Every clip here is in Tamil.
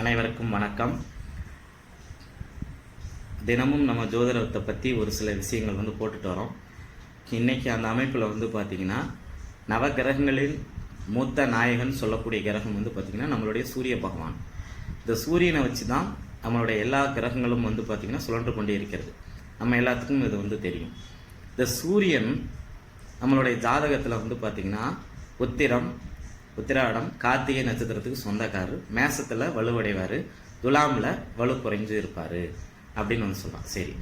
அனைவருக்கும் வணக்கம். தினமும் நம்ம ஜோதிடத்தை பற்றி ஒரு சில விஷயங்கள் வந்து போட்டுட்டு வரோம். இன்றைக்கி அந்த அமைப்பில் வந்து பார்த்திங்கன்னா நவகிரகங்களின் மூத்த நாயகன் சொல்லக்கூடிய கிரகம் வந்து பார்த்திங்கன்னா நம்மளுடைய சூரிய பகவான். இந்த சூரியனை வச்சு தான் நம்மளுடைய எல்லா கிரகங்களும் வந்து பார்த்திங்கன்னா சுழன்று கொண்டே இருக்கிறது. நம்ம எல்லாத்துக்கும் இது வந்து தெரியும். இந்த சூரியன் நம்மளுடைய ஜாதகத்தில் வந்து பார்த்திங்கன்னா உத்திரம் உத்திராடம் கார்த்திகை நட்சத்திரத்துக்கு சொந்தக்காரர். மேசத்தில் வலுவடைவார். துலாமில் வலு குறைஞ்சு இருப்பார். அப்படின்னு வந்து சொல்லலாம் சரி.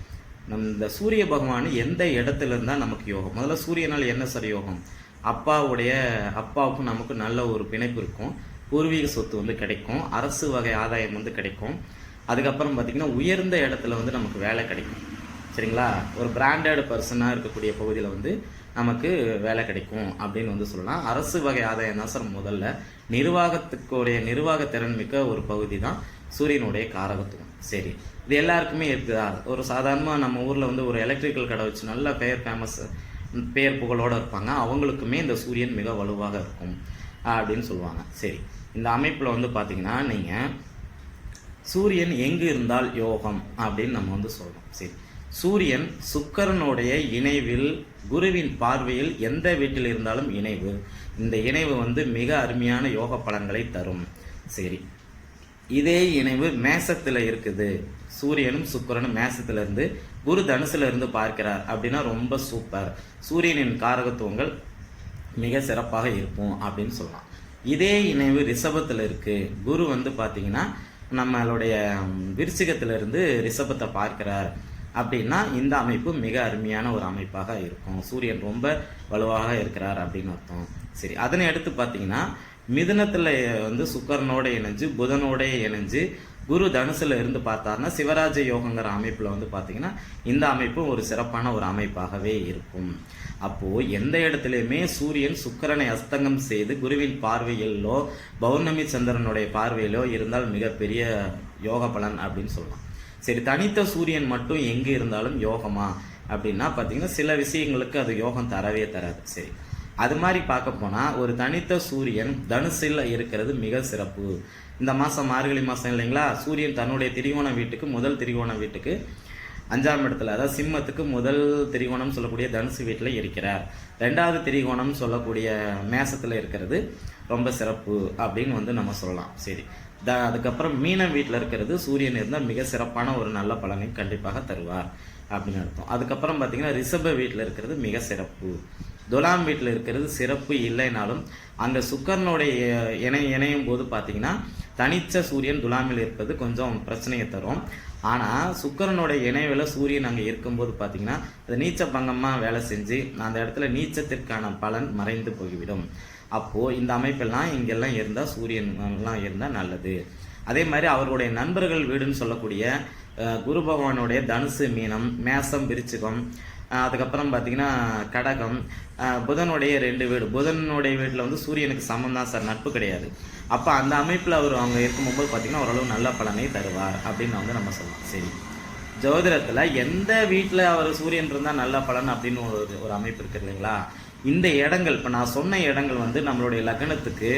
நம் இந்த சூரிய பகவான் எந்த இடத்துல இருந்தால் நமக்கு யோகம்? முதல்ல சூரியனால் என்ன சார் யோகம்? அப்பாவுடைய அப்பாவுக்கும் நமக்கு நல்ல ஒரு பிணைப்பு இருக்கும். பூர்வீக சொத்து வந்து கிடைக்கும். அரசு வகை ஆதாயம் வந்து கிடைக்கும். அதுக்கப்புறம் பார்த்திங்கன்னா உயர்ந்த இடத்துல வந்து நமக்கு வேலை கிடைக்கும். சரிங்களா? ஒரு பிராண்டட் பர்சனாக இருக்கக்கூடிய பகுதியில் வந்து நமக்கு வேலை கிடைக்கும் அப்படின்னு வந்து சொல்லலாம். அரசு வகை ஆதாயம் தான் சார் முதல்ல. நிர்வாகத்துக்குடைய நிர்வாக திறன் மிக்க ஒரு பகுதி தான் சூரியனுடைய காரகத்துவம். சரி. இது எல்லாருக்குமே இருக்குதா? ஒரு சாதாரணமாக நம்ம ஊரில் வந்து ஒரு எலக்ட்ரிக்கல் கடை வச்சு நல்ல பெயர் ஃபேமஸ் பெயர் புகழோடு இருப்பாங்க. அவங்களுக்குமே இந்த சூரியன் மிக வலுவாக இருக்கும் அப்படின்னு சொல்லுவாங்க. சரி. இந்த அமைப்பில் வந்து பார்த்திங்கன்னா நீங்கள் சூரியன் எங்கு இருந்தால் யோகம் அப்படின்னு நம்ம வந்து சொல்கிறோம் சரி. சூரியன் சுக்கரனுடைய இணைவில் குருவின் பார்வையில் எந்த வீட்டில் இருந்தாலும் இணைவு. இந்த இணைவு வந்து மிக அருமையான யோக பலன்களை தரும். சரி. இதே இணைவு மேசத்தில் இருக்குது. சூரியனும் சுக்கரனும் மேசத்திலிருந்து குரு தனுசுல இருந்து பார்க்கிறார் அப்படின்னா ரொம்ப சூப்பர் சூரியனின் காரகத்துவங்கள் மிக சிறப்பாக இருக்கும் அப்படின்னு சொல்லலாம். இதே இணைவு ரிஷபத்தில் இருக்குது குரு வந்து பார்த்திங்கன்னா நம்மளுடைய விருச்சிகத்திலிருந்து ரிஷபத்தை பார்க்கிறார். அப்படின்னா இந்த அமைப்பு மிக அருமையான ஒரு அமைப்பாக இருக்கும். சூரியன் ரொம்ப வலுவாக இருக்கிறார் அப்படின்னு அர்த்தம். சரி அதனை அடுத்து பார்த்தீங்கன்னா மிதுனத்தில் வந்து சுக்கரனோட இணைஞ்சு புதனோட இணைஞ்சு குரு தனுசுல இருந்து பார்த்தாருன்னா சிவராஜ யோகங்கிற அமைப்பில் வந்து பார்த்தீங்கன்னா இந்த அமைப்பு ஒரு சிறப்பான ஒரு அமைப்பாகவே இருக்கும். அப்போது எந்த இடத்துலையுமே சூரியன் சுக்கரனை அஸ்தங்கம் செய்து குருவின் பார்வையிலோ பௌர்ணமி சந்திரனுடைய பார்வையிலோ இருந்தால் மிகப்பெரிய யோக பலன் அப்படின்னு சொல்லலாம். சரி தனித்த சூரியன் மட்டும் எங்கே இருந்தாலும் யோகமா? அப்படின்னா பார்த்தீங்கன்னா சில விஷயங்களுக்கு அது யோகம் தரவே தராது. சரி அது மாதிரி பார்க்க போனால் ஒரு தனித்த சூரியன் தனுசில் இருக்கிறது மிக சிறப்பு. இந்த மாதம் மார்கழி மாதம் இல்லைங்களா? சூரியன் தன்னுடைய திரிகோண வீட்டுக்கு முதல் திரிகோண வீட்டுக்கு அஞ்சாம் இடத்துல அதாவது சிம்மத்துக்கு முதல் திரிகோணம் சொல்லக்கூடிய தனுசு வீட்டில் இருக்கிறார். ரெண்டாவது திரிகோணம் சொல்லக்கூடிய மேசத்தில் இருக்கிறது ரொம்ப சிறப்பு அப்படின்னு வந்து நம்ம சொல்லலாம். சரி த அதுக்கப்புறம் மீனம் வீட்டில் இருக்கிறது சூரியன் இருந்தால் மிக சிறப்பான ஒரு நல்ல பலனை கண்டிப்பாக தருவார் அப்படின்னு அர்த்தம். அதுக்கப்புறம் பார்த்தீங்கன்னா ரிஷப வீட்டில் இருக்கிறது மிக சிறப்பு. துலாம் வீட்டில் இருக்கிறது சிறப்பு இல்லைனாலும் அங்கே சுக்கரனுடைய இணை இணையும் போது பார்த்தீங்கன்னா தனிச்ச சூரியன் துலாமில் இருப்பது கொஞ்சம் பிரச்சனையை தரும். ஆனால் சுக்கரனுடைய இணைவில் சூரியன் அங்கே இருக்கும்போது பார்த்தீங்கன்னா அது நீச்ச பங்கமாக வேலை செஞ்சு அந்த இடத்துல நீச்சத்திற்கான பலன் மறைந்து போய்விடும். அப்போது இந்த அமைப்பெல்லாம் இங்கெல்லாம் இருந்தால் சூரியன் இருந்தால் நல்லது. அதே மாதிரி அவருடைய நண்பர்கள் வீடுன்னு சொல்லக்கூடிய குரு பகவானுடைய தனுசு மீனம் மேசம் விருச்சிகம் அதுக்கப்புறம் பார்த்தீங்கன்னா கடகம் புதனுடைய ரெண்டு வீடு. புதனுடைய வீட்டில் வந்து சூரியனுக்கு சமம் தான் சார் நட்பு கிடையாது. அப்போ அந்த அமைப்பில் அவர் அவங்க இருக்கும்போது பார்த்திங்கன்னா ஓரளவு நல்ல பலனை தருவார் அப்படின்னு வந்து நம்ம சொல்லலாம். சரி. ஜோதிடத்தில் எந்த வீட்டில் அவர் சூரியன் இருந்தால் நல்ல பலன் அப்படின்னு ஒரு ஒரு அமைப்பு இருக்குது இல்லைங்களா? இந்த இடங்கள் இப்போ நான் சொன்ன இடங்கள் வந்து நம்மளுடைய லக்னத்துக்கு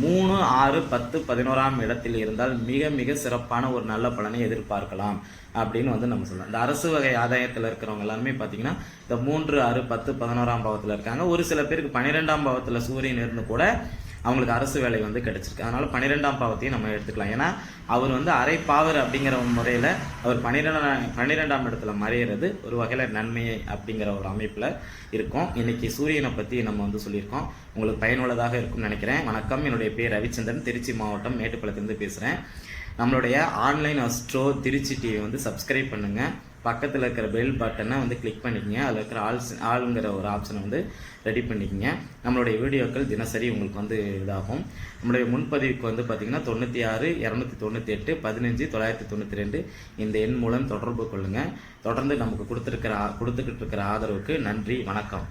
மூணு ஆறு பத்து பதினோராம் இடத்தில் இருந்தால் மிக மிக சிறப்பான ஒரு நல்ல பலனை எதிர்பார்க்கலாம் அப்படின்னு வந்து நம்ம சொல்லலாம். இந்த அரசு வகை ஆதாயத்தில் இருக்கிறவங்க எல்லாருமே பார்த்தீங்கன்னா இந்த மூன்று ஆறு பத்து பதினோராம் பாவத்தில் இருக்காங்க. ஒரு சில பேருக்கு பன்னிரெண்டாம் பாவத்தில் சூரியன் இருந்து கூட அவங்களுக்கு அரசு வேலை வந்து கிடைச்சிருக்கு. அதனால பன்னிரெண்டாம் பாவத்தையும் நம்ம எடுத்துக்கலாம். ஏன்னா அவர் வந்து அரை பாவர் அப்படிங்கிற முறையில் அவர் பன்னிரெண்டாம் பன்னிரெண்டாம் இடத்துல மறையிறது ஒரு வகையில் நன்மையை அப்படிங்கிற ஒரு அமைப்பில் இருக்கும். இன்னைக்கு சூரியனை பற்றி நம்ம வந்து சொல்லியிருக்கோம். உங்களுக்கு பயனுள்ளதாக இருக்கும்னு நினைக்கிறேன். வணக்கம். என்னுடைய பேர் ரவிச்சந்திரன். திருச்சி மாவட்டம் மேட்டுப்பாளையத்துலேருந்து பேசுகிறேன் நம்மளுடைய ஆன்லைன் அஸ்ட்ரோ திருச்சி டிவி வந்து சப்ஸ்கிரைப் பண்ணுங்கள் பக்கத்தில் இருக்கிற பெல் பட்டனை வந்து கிளிக் பண்ணிக்கங்க. அதில் இருக்கிற ஆல்ஸ் ஆளுங்கிற ஒரு ஆப்ஷனை வந்து ரெடி பண்ணிக்கங்க. நம்மளுடைய வீடியோக்கள் தினசரி உங்களுக்கு வந்து இதாகும். நம்மளுடைய முன்பதிவுக்கு வந்து பார்த்திங்கன்னா தொண்ணூற்றி ஆறு இரநூத்தி தொண்ணூற்றி எட்டு பதினஞ்சு தொள்ளாயிரத்தி தொண்ணூற்றி ரெண்டு இந்த எண் மூலம் தொடர்பு கொள்ளுங்கள் தொடர்ந்து நமக்கு கொடுத்துருக்கிற கொடுத்துக்கிட்டு இருக்கிற ஆதரவுக்கு நன்றி வணக்கம்.